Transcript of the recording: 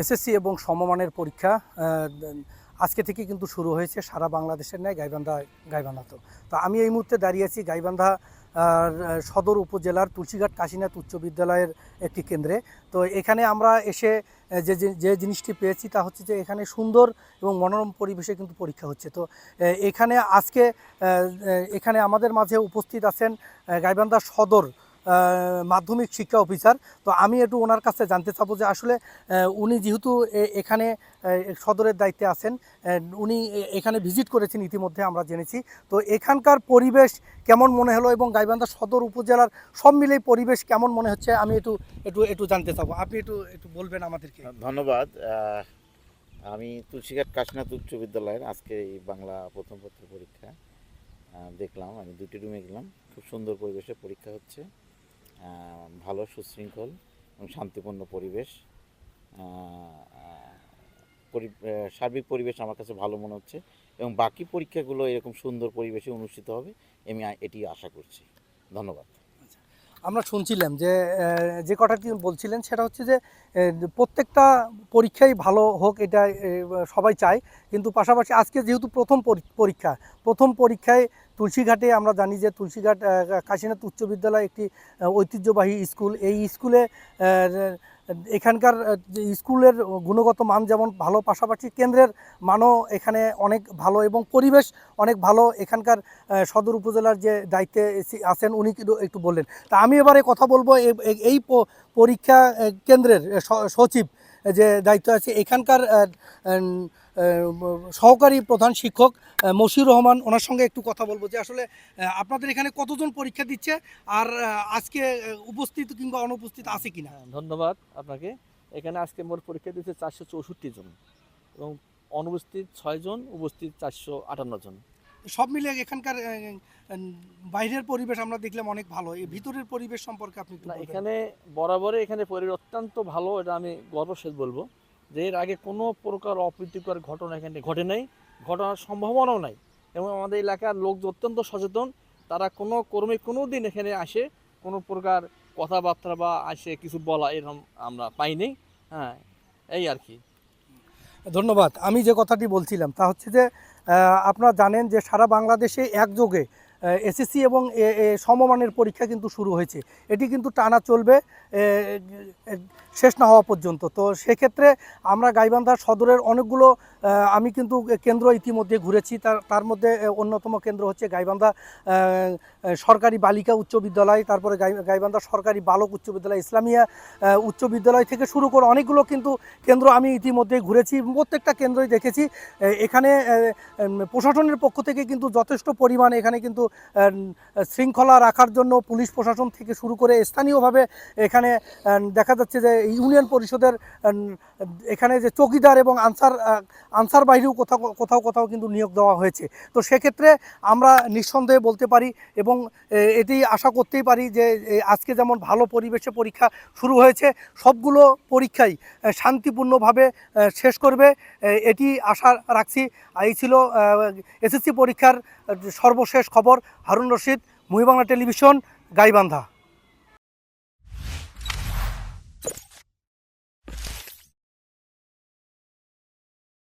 SSC এবং সমমানের পরীক্ষা আজকে থেকে কিন্তু শুরু হয়েছে সারা বাংলাদেশের ন্যায় গাইবান্ধা গাইবান্ধাতেও তো। আমি এই মুহূর্তে দাঁড়িয়ে আছি গাইবান্ধা সদর উপজেলার তুলসীঘাট কাশীনাথ উচ্চ বিদ্যালয়ের একটি কেন্দ্রে। তো এখানে আমরা এসে, যে, যে- জিনিসটি পেয়েছি তা হচ্ছে যে এখানে সুন্দর এবং মনোরম পরিবেশে কিন্তু পরীক্ষা হচ্ছে। তো এখানে আজকে এখানে আমাদের মাঝে উপস্থিত আছেন গাইবান্ধা সদর মাধ্যমিক শিক্ষা অফিসার। তো আমি একটু ওনার কাছে জানতে চাবো যে আসলে উনি যেহেতু এখানে সদরের দায়িত্বে আছেন উনি এখানে ভিজিট করেছেন ইতিমধ্যে আমরা জেনেছি। তো এখানকার পরিবেশ কেমন মনে হলো এবং গাইবান্ধা সদর উপজেলার সব মিলেই পরিবেশ কেমন মনে হচ্ছে? আমি একটু একটু একটু জানতে চাবো। আপনি একটু একটু বলবেন আমাদেরকে। ধন্যবাদ। আমি তুলসীঘাট কাশীনাথ উচ্চ বিদ্যালয়ের আজকে এই বাংলা প্রথম পত্র পরীক্ষা দেখলাম। আমি দুটি রুমে গেলাম। খুব সুন্দর পরিবেশে পরীক্ষা হচ্ছে। ভালো, সুশৃঙ্খল এবং শান্তিপূর্ণ পরিবেশ। সার্বিক পরিবেশ আমার কাছে ভালো মনে হচ্ছে এবং বাকি পরীক্ষাগুলো এরকম সুন্দর পরিবেশে অনুষ্ঠিত হবে, আমি এটি আশা করছি। ধন্যবাদ। আমরা শুনছিলাম যে যে কথাটি বলছিলেন সেটা হচ্ছে যে প্রত্যেকটা পরীক্ষাই ভালো হোক এটা সবাই চায়। কিন্তু পাশাপাশি আজকে যেহেতু প্রথম পরী- পরীক্ষা, প্রথম পরীক্ষায় তুলসীঘাটে আমরা জানি যে তুলসীঘাট কাশীনাথ উচ্চ বিদ্যালয় একটি ঐতিহ্যবাহী স্কুল। এই স্কুলে এখানকার স্কুলের গুণগত মান যেমন ভালো, পাশাপাশি কেন্দ্রের মানও এখানে অনেক ভালো এবং পরিবেশ অনেক ভালো। এখানকার সদর উপজেলার যে দায়িত্বে আছেন উনি একটু বললেন। তা আমি এবারে কথা বলব এই পরীক্ষা কেন্দ্রের সচিব যে দায়িত্ব আছে এখানকার সহকারী প্রধান শিক্ষক মশিউর রহমান ওনার সঙ্গে একটু কথা বলব যে আসলে আপনাদের এখানে কতজন পরীক্ষা দিচ্ছে আর আজকে উপস্থিত কিংবা অনুপস্থিত আছে কিনা? হ্যাঁ, ধন্যবাদ আপনাকে। এখানে আজকে মোট পরীক্ষা দিচ্ছে চারশো চৌষট্টি জন এবং অনুপস্থিত ছয় জন উপস্থিত চারশো আটান্ন জন। সব মিলিয়ে এখানকার বাইরের পরিবেশ আমরা দেখলাম অনেক ভালো। এই ভিতরের পরিবেশ সম্পর্কে আপনি এখানে বরাবরই এখানে পরিবেশ অত্যন্ত ভালো এটা আমি গর্বশেষ বলব। যে এর আগে কোনো প্রকার অপ্রীতিকর ঘটনা এখানে ঘটে নাই ঘটনার সম্ভাবনাও নাই। এবং আমাদের এলাকার লোক অত্যন্ত সচেতন তারা কোনো কর্মে কোনো দিন এখানে আসে কোনো প্রকার কথাবার্তা বা আসে কিছু বলা এরকম আমরা পাইনি। হ্যাঁ এই আর কি। ধন্যবাদ। আমি যে কথাটি বলছিলাম তা হচ্ছে যে আপনারা জানেন যে সারা বাংলাদেশে একযোগে এসএসসি এবং সমমানের পরীক্ষা কিন্তু শুরু হয়েছে। এটি কিন্তু টানা চলবে শেষ না হওয়া পর্যন্ত। তো সেক্ষেত্রে আমরা গাইবান্ধা সদরের অনেকগুলো আমি কিন্তু কেন্দ্র ইতিমধ্যে ঘুরেছি। তার তার মধ্যে অন্যতম কেন্দ্র হচ্ছে গাইবান্ধা সরকারি বালিকা উচ্চ বিদ্যালয়, তারপরে গাই- গাইবান্ধা সরকারি বালক উচ্চ বিদ্যালয়, ইসলামিয়া উচ্চ বিদ্যালয় থেকে শুরু করে অনেকগুলো কিন্তু কেন্দ্র আমি ইতিমধ্যে ঘুরেছি প্রত্যেকটা কেন্দ্রই দেখেছি। এখানে প্রশাসনের পক্ষ থেকে কিন্তু যথেষ্ট পরিমাণে এখানে কিন্তু শৃঙ্খলা রাখার জন্য পুলিশ প্রশাসন থেকে শুরু করে স্থানীয়ভাবে এখানে দেখা যাচ্ছে যে ইউনিয়ন পরিষদের এখানে যে চৌকিদার এবং আনসার আনসার বাহিরেও কোথাও কোথাও কোথাও কিন্তু নিয়োগ দেওয়া হয়েছে। তো সেক্ষেত্রে আমরা নিঃসন্দেহে বলতে পারি এবং এটি আশা করতেই পারি যে আজকে যেমন ভালো পরিবেশে পরীক্ষা শুরু হয়েছে, সবগুলো পরীক্ষাই শান্তিপূর্ণভাবে শেষ করবে। এটি আশা রাখছি, এই ছিল এসএসসি পরীক্ষার সর্বশেষ খবর। হারুন রশিদ মহিবাংলা টেলিভিশন গাইবান্ধা।